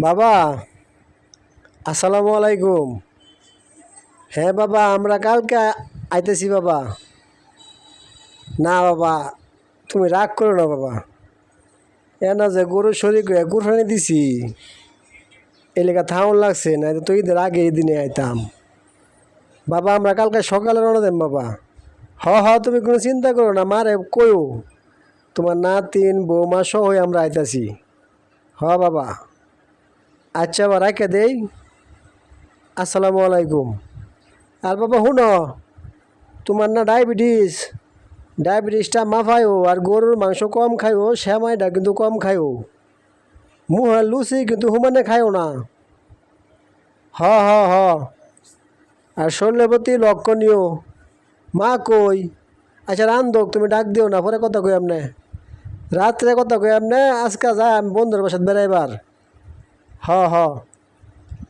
বাবা, আসসালামু আলাইকুম। হ্যাঁ বাবা, আমরা কালকে আইতেছি বাবা। না বাবা, তুমি রাগ করো না বাবা। এ না যে গরুর শরীর কুরফানি দিছি। এলাকা থাউন লাগছে না তো ঈদের আগে এই দিনে আইতাম। বাবা, আমরা কালকে সকালে রওনা দেন বাবা। হ হ, তুমি কোনো চিন্তা করো না, মারে কইও তোমার নাতিন, বৌমা সহ আমরা আইতাছি। হ, বাবা। আচ্ছা রাখে দেই। আসসালামু আলাইকুম। আর বাবা, শুন, তোমার না ডায়াবেটিস। ডায়াবেটিসটা মাফায়ও, আর গরুর মাংস কম খাইও শ্যামাইটা কিন্তু কম খাইও মুহার লুচি কিন্তু হুমানে খাইও না। হ হ হ। আর লক্ষ্য নিও মা কই? আচ্ছা রান্ধক, তুমি ডাক দিও না, পরে কথা কই আপনি রাত্রে কথা কই আমনে আজকে যা আমি বন্ধুর বাসাত বেড়াইবার। হ হ।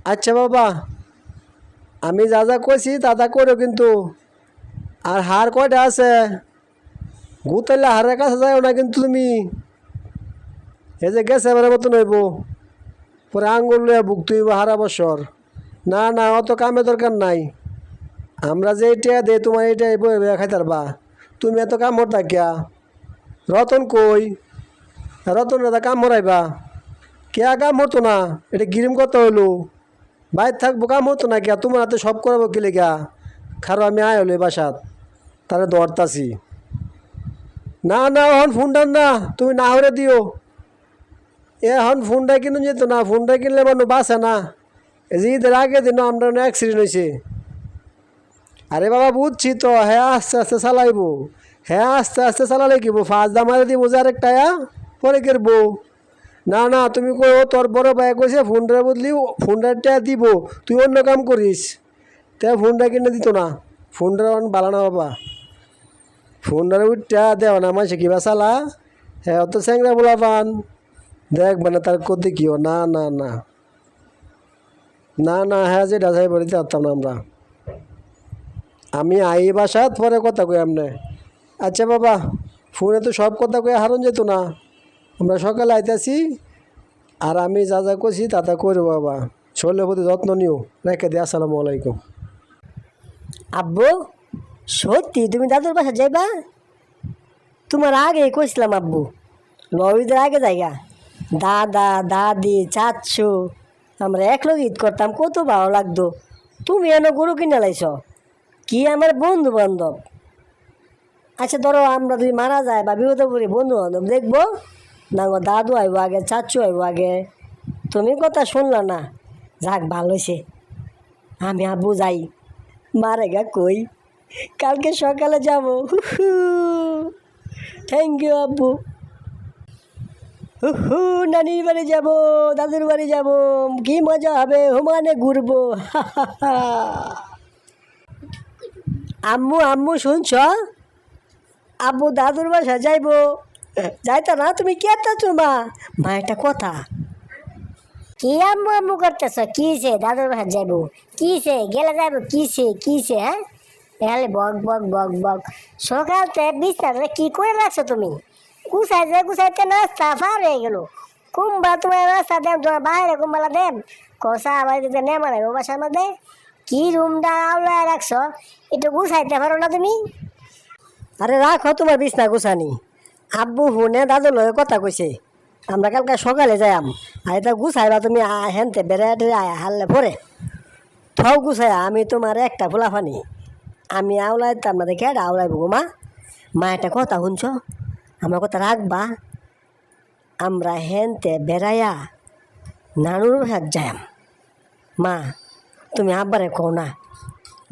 আচ্ছা বাবা। আমি যা যা কইছি, তা তা করো কিন্তু। আর হার কয়টা আছে? গুতাইলে হারের কাছে যাও না কিন্তু তুমি। এই যে গেছে এবারে মতন হইব। পরে আঙ্গুল লইয়া বুক তুইব হারা বছর। না না, অত কামে দরকার নাই। আমরা যে এটা দে তোমার এটা বই বই খাইতার বা তুমি এত কাম হতা কিয়া? রতন কই? রতন দাদা কাম হরাইবা। কে কাম হতো না? এটা গিরিম কত হইল। বাইর থাকব কাম হতো না কিয়া তোমার হাতে সব করাবো কি লেগা? খারো, আমি আয় হলো বাসাত। তাহলে দরতাছি না না হন ফোনটা না, তুমি না হরে দিও। এ হন ফোনটা কিনুন যেত না ফোনটা কিনলে মানুষ বাসে না। এই যে আগে দিন আমরা অ্যাক্সিডেন্ট হয়েছে আরে বাবা, বুঝছি তো হ্যাঁ আস্তে আস্তে চালাইবো। হ্যাঁ আস্তে আস্তে চালালে কিব ফার্স্ট দামারে দিব যে আরেকটা পরে কেরবো না না, তুমি কই তোর বড় ভাই কইছে ফোনটার বদলি ফোনটা দিব, তুই অন্য কাম করিস। তে ফোনটা কিনে দিত না। ফোনটা বালা না বাবা। ফোনটার উঠটা দেও না মাসে কিবা চালা। হ্যাঁ অত স্যাংরা বলা পান দেখ মানে তার করতে কিও। না না না। না না হ্যাঁ যে ডাসাই বাড়িতে আসতাম না আমরা। আমি আই বাসাত পরে কথা কই আমনে। আচ্ছা বাবা ফোনে তো সব কথা কয়ে হারণ যেত না। আমরা সকালে আইতেছি, আর আমি যা যা করছি তা তা করব বাবা। শরীরের প্রতি যত্ন নিও। রেখে দিই আসসালামু আলাইকুম। আব্বু, সত্যি তুমি দাদুর বাসা যাইবা? তোমার আগে কইছিলাম আব্বু, নবীদের আগে জায়গা দাদা, দাদি চাচ্ছু আমরা একলগে ঈদ করতাম, কত ভালো লাগতো। তুমি এনে গরু কিনে লাইছ, কি আমার বন্ধু বান্ধব আচ্ছা ধরো আমরা যদি মারা যায় বা বিপদে পড়ি বন্ধু বান্ধব দেখব? না গো দাদু আইব আগে, চাচু আইব আগে। তুমি কথা শুনলা না? যাক, ভালো হয়েছে আমি আব্বু যাই মারে গা কই? কালকে সকালে যাব। থ্যাংক ইউ আব্বু। হু নানির বাড়ি যাব, দাদুর বাড়ি যাব। কি মজা হবে, হুমানে ঘুরবো। আম্মু আম্মু, শুনছ? আব্বু দাদুর বাসা যাইব। যাইতা না তুমি কে তো মা মা, একটা কথা। কি আম্মু আম্মু করতেছ? কিসে দাদুর বাসা যাইব। কিসে গেলে যাইব? কিসে কিসে হ্যাঁ? এখানে বক বক বক বক। সকালতে বিস্তারে কি করে রাখছো তুমি? গুছাইতে গুছাইতে নাস্তা ফার হয়ে গেল। কুম্বা তোমার নাস্তা দেব তোমার বাইরে কুম্বালা দেব কষা আবার দিতে নেমা নাই বাসার মধ্যে। কি রুমটা আওলায় রাখছো? একটু গুছাইতে পারো না তুমি? আরে রাখো, তোমার বিছনা গুছানি। আব্বু হুনে দাদু লয়ে কথা কইছে আমরা কালকে সকালে যাইম আর এটা গুছাইবা তুমি হেনতে বেড়াতে হারলে পরে। থও গুছাই আমি তোমার একটা ফুলাফানি আমি আওলাই তার মধ্যে কে আওলাই বগো মা। মা, একটা কথা শুনছ? আমার কথা রাখবা। আমরা হেনতে বেড়াইয়া নানুর হাত যাইম মা, তুমি আব্বারে কও না,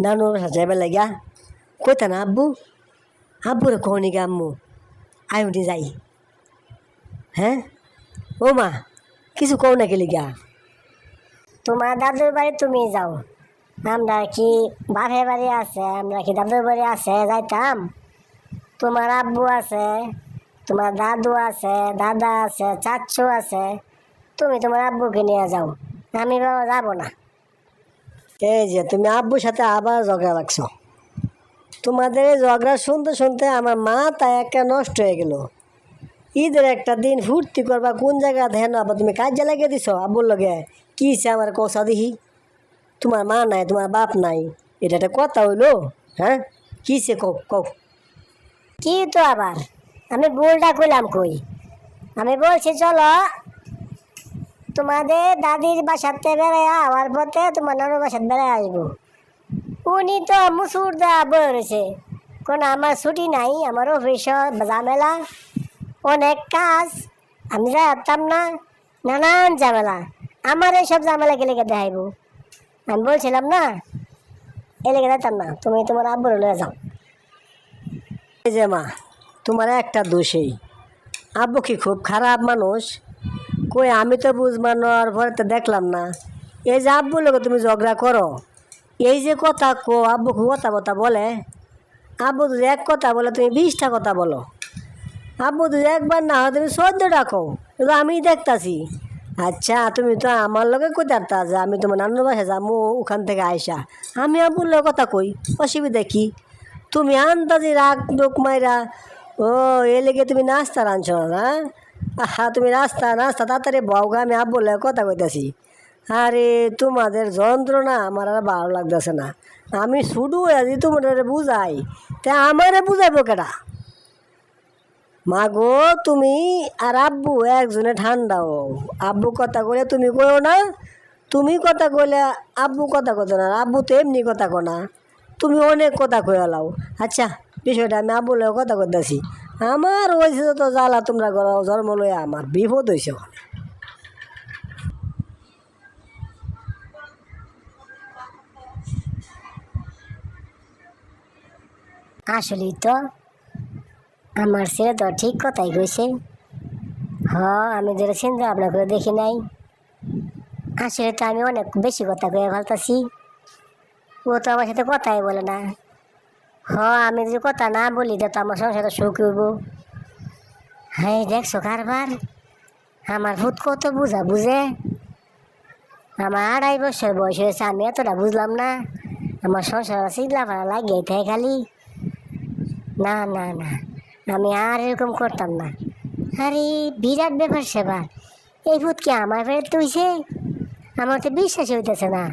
নানুর হাত যাইবে লাগিয়া। কইতা না আব্বু? আব্বুরে কহনি গে আম্মু? আয়ুনি যাই। হ্যাঁ? ও মা কিছু কও না গেলি গা তোমার দাদুর বাড়ি তুমি যাও। আমরা কি বাপের বাড়ি আছে? আমরা কি দাদুর বাড়ি আছে? যাইতাম। তোমার আব্বু আছে তোমার দাদু আছে দাদা আছে চাচ্ছু আছে। তুমি তোমার আব্বুকে নিয়ে যাও। আমি বাবা যাব না। এই যে তুমি আব্বুর সাথে আবার ঝগড়া লাগছো। তোমাদের ঝগড়া শুনতে শুনতে আমার মা তা একটা নষ্ট হয়ে গেল। ঈদের একটা দিন ফুর্তি করবা কোন জায়গা ধ্যান আবার তুমি কাজে লাগিয়ে দিছ? আব্বুর লগে। কি সে আমার কষা দিহি? তোমার মা নাই, তোমার বাপ নাই। এটা একটা কথা হইল হ্যাঁ? কি সে কও কও। কি তো আবার? আমি ভুলটা করলাম কই? আমি বলছি, চলো। তোমাদের দাদির বাসাতে বেড়ায় আওয়ার পথে তোমার নানুর বাসাতে বেড়ায় আসব। উনি তো মুসুর দা রয়েছে কোন আমার ছুটি নাই আমার অফিস ঝামেলা। অনেক কাজ, আমি যা যাতাম না, নানান ঝামেলা। আমার এইসব ঝামেলা গেলে দেখাইব? আমি বলছিলাম না এলেগে যেতাম না, তুমি তোমার আব্বুর লয়ে যাও। এই যে মা, তোমার একটা দোষেই। আব্বু কি খুব খারাপ মানুষ? কই আমি তো বুঝবানোর পরে তো দেখলাম না। এই যে আব্বুর লোক তুমি ঝগড়া করো এই যে কথা কো আব্বু খুব কথা কথা বলে। আব্বু যদি এক কথা বলে, তুমি বিশটা কথা বলো। আব্বু যদি একবার না হয়, তুমি চোদ্দটা কো কিন্তু আমি দেখতাছি। আচ্ছা তুমি তো আমার লগে কোথাটা যে, আমি তোমার নানুর বাসা যাব ওখান থেকে আইসা। আমি আব্বুর লগে কথা কই, অসুবিধা কি? তুমি আন্দাজি রাগ ডোক মাইরা, ও, এ লেগে তুমি নাস্তা রাঁধছ না? আহা, তুমি রাস্তা, নাস্তা তাড়াতাড়ি বউগা আমি আব্বুর লগে কথা কইতাছি। আরে, তোমাদের যন্ত্রণা আমার আর ভালো লাগতেছে না। আমি শুধু আজি তোমাদের বুঝাই। তা আমারে বুঝাইবো কেটা মা গো তুমি আর আব্বু একজনে ঠান্ডা হও। আব্বু কথা কইলে তুমি কইও না, তুমি কথা কইলে আব্বু কথা কত না আব্বু তো এমনি কথা কো না। তুমি অনেক কথা কয়ে লাও। আচ্ছা বিষয়টা আমি আব্বু লয়ে কথা কইতাছি। আমার হয়েছে তো জ্বালা তোমরা করো জন্ম লয়ে আমার বিপদ হয়েছে আসলেই তো আমার ছেলে তো ঠিক কথাই কইছে। হ, আমি যেটা চিন্তা ভাবনা করে দেখি নাই। আসলে তো আমি অনেক বেশি কথা কয়ে ফেলতাছি। ও তো আমার সাথে কথাই বলে না। হ, আমি যদি কথা না বলি তা আমার সংসারে সুখ হইব। হ্যাঁ দেখছ কারবার? আমার ভূত কত বুঝা, বুঝে? আমার আড়াই বছর বয়স হয়েছে, আমি এতটা বুঝলাম না। আমার সংসার ভাড়া লাগিয়ে খালি। না না না। আমি আর এরকম করতাম না। আরে, বিরাট ব্যাপার সেবার। এই ভূত কি আমার ফেরত তুইছে আমার তো বিশ্বাসই হইতেছে না।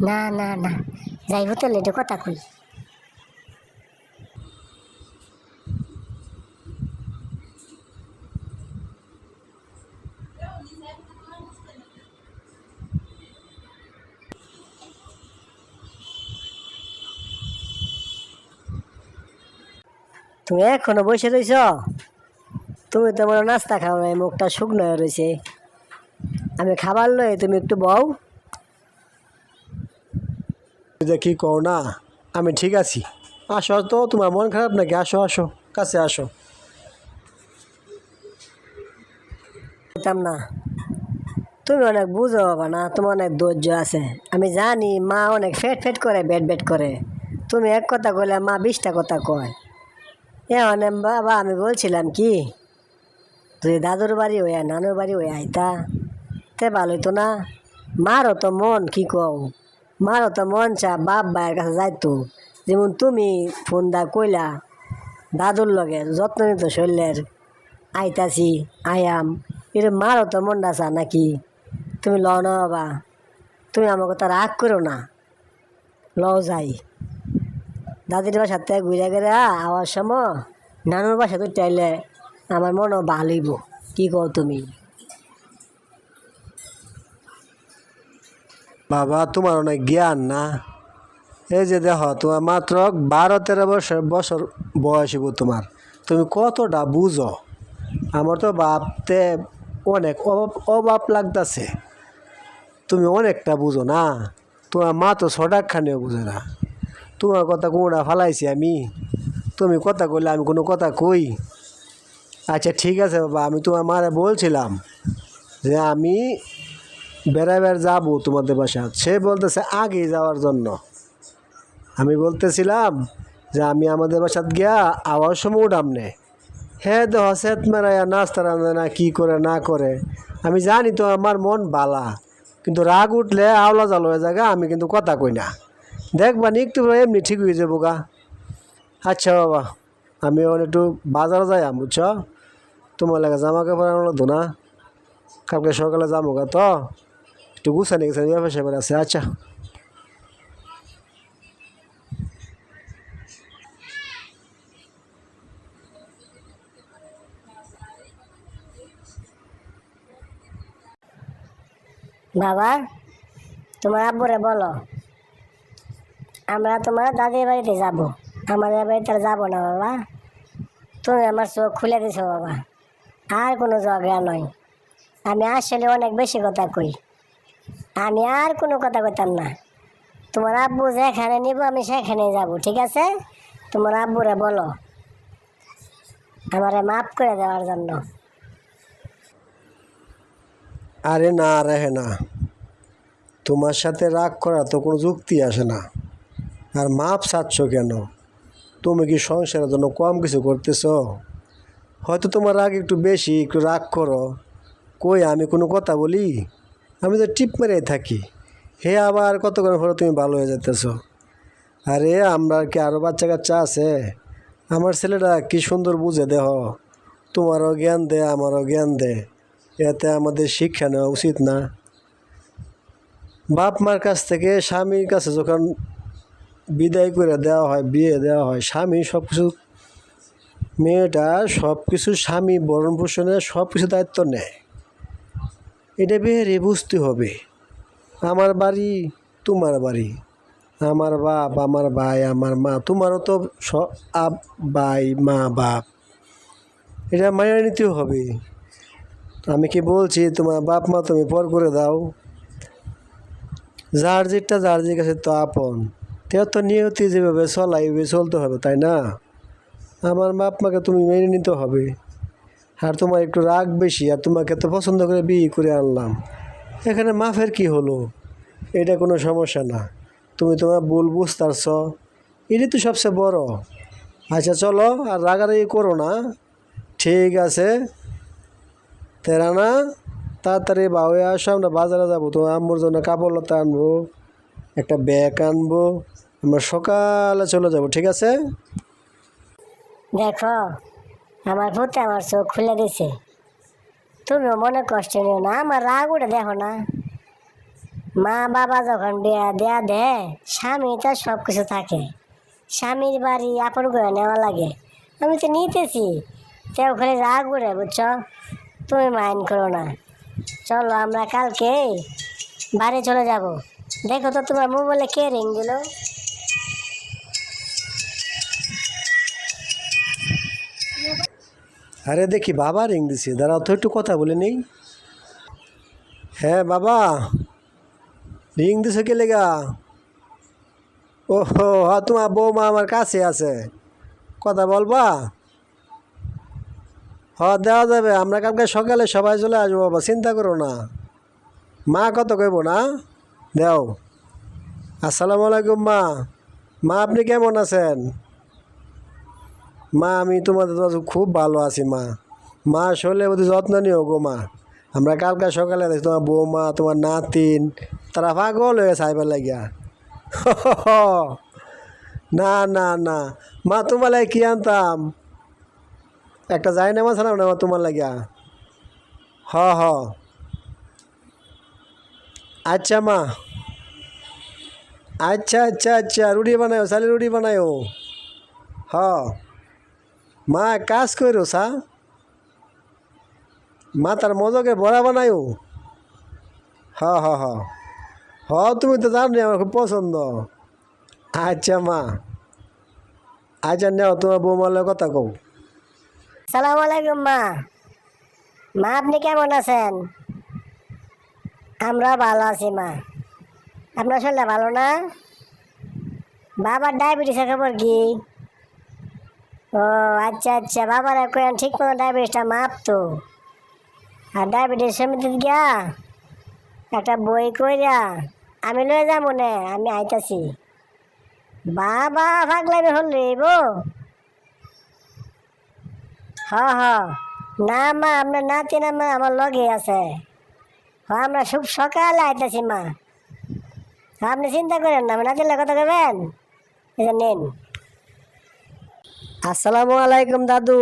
না না না। যাই ভূতের লেটে কথা কই। তুমি এখনও বসে রইছ? তুমি তো মনে নাস্তা খাও নাই মুখটা শুকনো হয়ে রয়েছে। আমি খাবার লই তুমি একটু যে কি কও না আমি ঠিক আছি। আসো তো তোমার মন খারাপ নাকি? আসো আসো কাছে আসো। বলতাম না। তুমি অনেক বুঝো বাবা না তোমার অনেক ধৈর্য আছে। আমি জানি মা অনেক ফেট ফেট করে বেট বেট করে। তুমি এক কথা কইলে মা বিশটা কথা কয়। এখন বাবা, আমি বলছিলাম কি, তুই দাদুর বাড়ি হইয়া নানুর বাড়ি হইয়া আইতা তে। ভালো হইতো না। মারও তো মন, কি কও? মারও তো মন চা, বাপ ভাইয়ের কাছে যাইতো। যেমন তুমি ফোন দা কইলা, দাদুর লগে যত্ন নিত শরীরের। আইতাছি, আয়াম, এর মারও তো মন চা নাকি? তুমি ল না বাবা, তুমি আমাকে কথা রাগ করো না। ল যাই। দাদির বাসাতে ঘুরে গেলে আওয়ার সময় নানুর বাসা তো চাইলে আমার মনও ভালোইব কি কও তুমি? বাবা, তোমার অনেক জ্ঞান না? এই যে দেখো, তোমার মাত্র বারো তেরো বছর বছর বয়স হইব তোমার। তুমি কতটা বুঝো? আমার তো ভাবতে অনেক অভাব লাগতেছে। তুমি অনেকটা বুঝো না? তোমার মা তো ছটাকখানেও বুঝে না। তোমার কথা কোনটা ফালাইছি আমি। তুমি কথা কইলে আমি কোনো কথা কই। আচ্ছা ঠিক আছে বাবা, আমি তোমার মারে বলছিলাম যে আমি বেড়াবার যাব তোমাদের বাসা সে বলতেছে আগে যাওয়ার জন্য। আমি বলতেছিলাম যে আমি আমাদের বাসাত গিয়া আওয়ার সময় উঠাম নে। হ্যাঁ দেহ সেত মেরাইয়া নাস্তা রান্ধে না কী করে, না করে। আমি জানি তো আমার মন বালা, কিন্তু রাগ উঠলে আওলা জাল হয়ে জায়গা আমি কিন্তু কথা কই না। দেখবা নি একটু এমনি ঠিক হয়ে যাব গা। আচ্ছা বাবা, আমি এখন একটু বাজারে যাই বুঝছ? তোমার লাগে জামা কাপড় আনো তো না কালকে সকালে যাব গা, তো? একটু গুছানি গেছে ব্যবসা করে আছে আচ্ছা। বাবা, তোমার আব্বুরে বলো। আমরা তোমার দাদির বাড়িতে যাব। আমাদের বাড়িতে আর যাব না বাবা। তুমি আমার চোখ খুলে দিছো বাবা। আর কোনো ঝগড়া নয়। আমি আসলে অনেক বেশি কথা কই। আমি আর কোনো কথা কইতাম না। তোমার আব্বু যেখানে নিব আমি সেখানে যাব, ঠিক আছে? তোমার আব্বুরে বলো। আমারে মাফ করে দেওয়ার জন্য। আরে না রেহে না তোমার সাথে রাগ করা তো কোনো যুক্তি আসে না। আর মাপ চাচ্ছ কেন? তুমি কি সংসারের জন্য কম কিছু করতেছ? হয়তো তোমার রাগ একটু বেশি, একটু রাগ করো। কই, আমি কোনো কথা বলি? আমি তো টিপ মেরে থাকি। হে আবার কতক্ষণ পরে তুমি ভালো হয়ে যেতেছ? আরে, আমরা কি আরও বাচ্চা কাচ্চা আছে? আমার ছেলেটা কি সুন্দর বুঝে, দেহ। তোমারও জ্ঞান দে, আমারও জ্ঞান দে। এতে আমাদের শিক্ষা নেওয়া উচিত না। বাপ মার কাছ থেকে স্বামীর কাছে যখন বিদায় করে দেওয়া হয়, বিয়ে দেওয়া হয়। স্বামী সব কিছু মেয়েটা সব কিছু স্বামী বরণ পোষণের সব কিছু দায়িত্ব নেয়। এটা বেরে বুঝতে হবে। আমার বাড়ি তোমার বাড়ি। আমার বাপ, আমার ভাই, আমার মা, তোমারও তো সব আপ ভাই, মা, বাপ। এটা মায়া নিতেও হবে। আমি কি বলছি, তোমার বাপ মা তুমি পর করে দাও। যার যেটা, যার যে কাছে তো আপন। তো নিয়তি যেভাবে চলাইবে, চলতে হবে, তাই না? আমার বাপ মাকে তুমি মেনে নিতে হবে। আর তোমার একটু রাগ বেশি, আর তোমাকে তো পছন্দ করে বিয়ে করে আনলাম। এখানে মাফের কি হলো? এটা কোনো সমস্যা না। তুমি তোমার ভুল বুঝতারছ। এটাই তো সবচেয়ে বড়। আচ্ছা চলো, আর রাগারাগি করো না। ঠিক আছে। তেরা না তাড়াতাড়ি বাউয়ে আসো, আমরা বাজারে যাব। তোমার আম্মুর জন্য কাপড় লতা আনব, একটা ব্যাগ আনব। আমরা সকালে চলে যাব, ঠিক আছে? দেখো, আমার ভূতে আমার চোখ খুলে দিছে। তুমিও মনে কষ্ট নিও না, আমার রাগ উঠে দেখো না। মা বাবা যখন বিয়া দেয়া দে স্বামী তো সব কিছু থাকে। স্বামীর বাড়ি আপন করে নেওয়া লাগে। আমি তো নিতেছি, তেও খালি রাগ উঠে, বুঝছ? তুমি মাইন্ড করো না। চলো, আমরা কালকে বাড়ি চলে যাব। দেখো তো তোমার মোবাইলে কে রিং দিল? আরে দেখি বাবা রিং দিছে দাঁড়াও তো একটু কথা বলে নেই। হ্যাঁ বাবা রিং দিছে কে লেগা ও হ্যাঁ তোমার বৌমা আমার কাছে আছে। কথা বলবা? হ দেওয়া যাবে, আমরা কালকে সকালে সবাই চলে আসব বাবা, চিন্তা করো না। মা কত কইব না? দেও। আসসালামু আলাইকুম মা। মা, আপনি কেমন আছেন? মা, আমি তোমাদের খুব ভালো আছি মা। মা শরীরে প্রতি যত্ন নিও গো মা। আমরা কালকে সকালে দেখি তোমার বৌমা, তোমার নাতিন, তারা পাগল হয়ে সাইবার লাগিয়া। না না না। মা, তোমার লাগে কি আনতাম? একটা যাই না মাছ আনাম না মা, তোমার লাগিয়া? হ হ। আচ্ছা মা। আচ্ছা আচ্ছা আচ্ছা। রুটি বানায়ো চালি রুটি বানায়ো হ। মা কাজ করো সা মা তার মজকে বড়া বানায়ো হ হ হ। হ, তুমি তো জানো আমার খুব পছন্দ। আচ্ছা মা। আচ্ছা নেও, তোমার বৌমালের কথা কও। সালাম আলাইকুম, মা। মা, আপনি কেমন আছেন? আমরা ভালো আছি, মা। আপনার শরীরটা ভালো না? বাবার ডায়াবেটিসের খবর কি? ও আচ্ছা আচ্ছা বাবার এখন ঠিক মতো ডায়াবেটিসটা মাপতো আর ডায়াবেটিস সমিতি গিয়া একটা বই কইরা আমি লয়ে যাব নে, আমি আইতাছি। বাবা, পাগলামি হল রে বো হ হ, না মা, আপনার নাতি না মা আমার লগে আছে। হ, আমরা খুব সকালে আইতাছি মা। আপনি চিন্তা করেন না আমি নাতির কথা কবেন যে নেন। আসসালামু আলাইকুম, দাদু।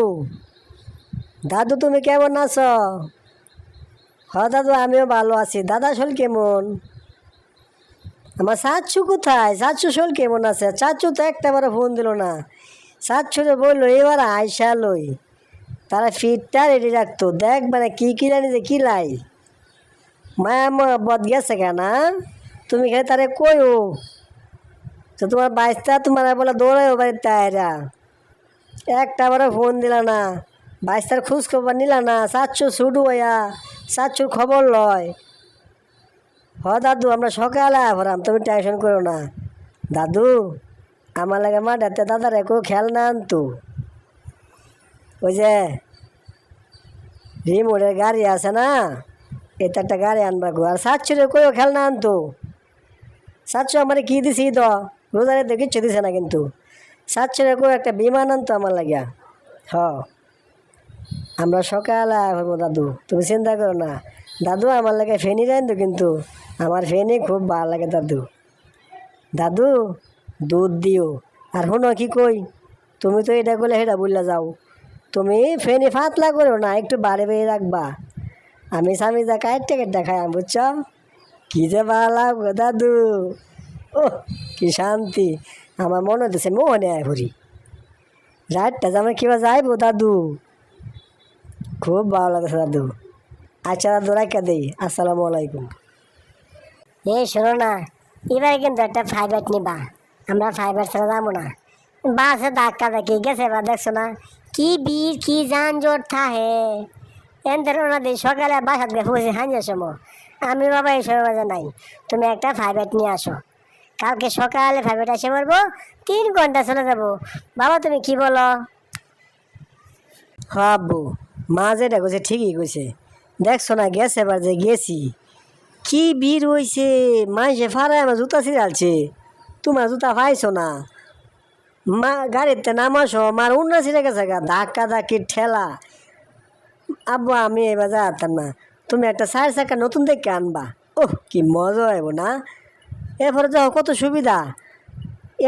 দাদু, তুমি কেমন আছো? হ, দাদু, আমিও ভালো আছি। দাদা শোল কেমন? আমার চাচু কোথায়? চাচু শোল কেমন আছে? চাচু তো একটা বারে ফোন দিল না। চাচুরে বলল এবার আইসা লই। তারা ফিটটা রেডি রাখতো। দেখ মানে কী কী জানি যে কী লাই। মায়া বদ গেছে কেন তুমি খালি তারে কইও। তো তোমার বাইশটা তোমার বলে দৌড়াইও বাড়ির তাইরা একটা বারে ফোন দিলা না। বাইশটার খোঁজ খবর নিলা না চাচ্ছু ছুটু হইয়া চাচ্ছুর খবর লয়। হ দাদু, আমরা সকালে ভরাম তুমি টেনশন করো না। দাদু, আমার লাগে মাঠাতে দাদারে কেউ খেয়াল না আনতো। ওই যে, রিমোটের গাড়ি আছে না, এটা একটা গাড়ি আনবা গো, আর সাতশোরে কেউ খেল না আনতো। সাতশো আমার কি দিছি তো রোজারে তো কিচ্ছু দিছে না কিন্তু। সাতশোরে কেউ একটা বিমান আনতো আমার লাগিয়া। হ। আমরা সকালে হব দাদু। তুমি চিন্তা করো না। দাদু আমার লাগে ফেনি তো কিন্তু। আমার ফেনি খুব ভালো লাগে, দাদু। দাদু, দুধ দিও। আর শুনো কি কই? তুমি তো এটা করলে সেটা বললে যাও। তুমি ফেনি ফাতলা করো না, একটু বাড়ি বেড়ে রাখবা। আমি স্বামী যা কায়ের দেখাই আমি বুঝছ? কি যে ভালো লাগবে দাদু। ও কি শান্তি। আমার মনে হতেছে মোহনে আয় ভরি। রাতটা যে আমরা কিবা যাইবো, দাদু? খুব ভালো লাগছে দাদু। আচ্ছা দাদু রাখা দেই। আসসালামু আলাইকুম। এ, শোনো না, এবার কিন্তু একটা ফাইবার নিবা। আমরা ফাইবার ছাড়া যাব না। বাসে ধাক্কা দেখি, গেছে এবার দেখছ না? কি বীর, কি যানজট থাহে এনতে রোনা দিই সকালে বাসাত গেছে বসে হাঞ্জার সময় আমি বাবা এই সময় নাই। তুমি একটা ফাইবার নিয়ে আসো। কালকে সকালে ফাইবার এসে পড়ব তিন ঘণ্টা চলে যাব। বাবা, তুমি কি বলো? হ আব্বু মা যেটা কইছে ঠিকই কইছে। দেখছ না, গেছে এবার যে গেছি। কি ভিড় হইছে? মাইসে ফারায় আমার জুতা ছিড়ালছে। তোমার জুতা পাইছো না? মা, গাড়িতে নামাসো, মার উন্না ছিঁড়ে গেছে গা, ধাক্কা ধাক্কি ঠেলা। আব্বু, আমি এবার যাতাম না। তুমি একটা চার চাকা নতুন দেখে আনবা। ওহ, কি মজা হইব না? এরপরে যাও, কত সুবিধা।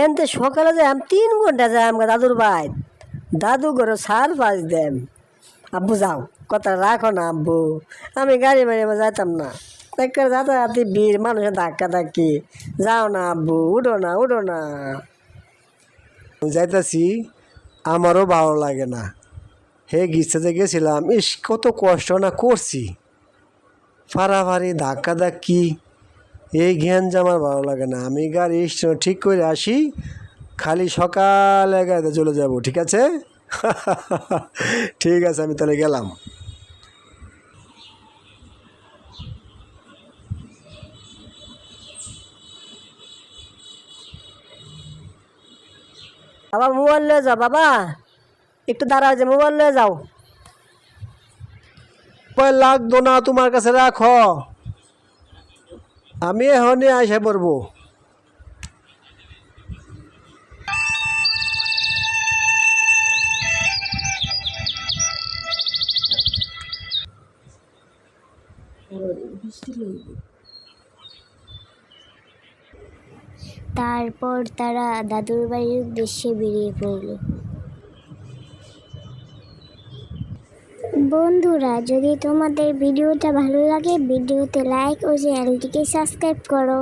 এনতে সকালে যাই, আমি তিন ঘণ্টা যাই আমাকে দাদুর বাই দাদু করে সার পাঁচ দেন। আব্বু যাও কথা রাখো না আব্বু। আমি গাড়ি বাড়ি এবার যাইতাম না। একবার যাতায়াতি বীর মানুষের ধাক্কা ধাক্কি যাও না আব্বু, উঠো না উঠো না। যাইতাছি, আমারও ভালো লাগে না। হে গিস্তাতে গেছিলাম, ইস, কত কষ্ট না করছি। ফাড়াফাড়ি ধাক্কা ধাক্কি এই জ্ঞান যে আমার ভালো লাগে না। আমি গাড়ি ঠিক করে আসি খালি সকাল এগারোতে চলে যাব ঠিক আছে? ঠিক আছে আমি তাহলে গেলাম। বাবা মোবাইল লয়ে যাও বাবা। একটু দাঁড়াও যে মোবাইল লয়ে যাও। লাগতো না তোমার কাছে রাখো। আমি এখনই আসে পড়ব। তারপর তারা দাদুর বাড়ির উদ্দেশ্যে বেরিয়ে পড়ল। বন্ধুরা যদি তোমাদের ভিডিওটা ভালো লাগে ভিডিওতে লাইক ও চ্যানেলটিকে সাবস্ক্রাইব করো।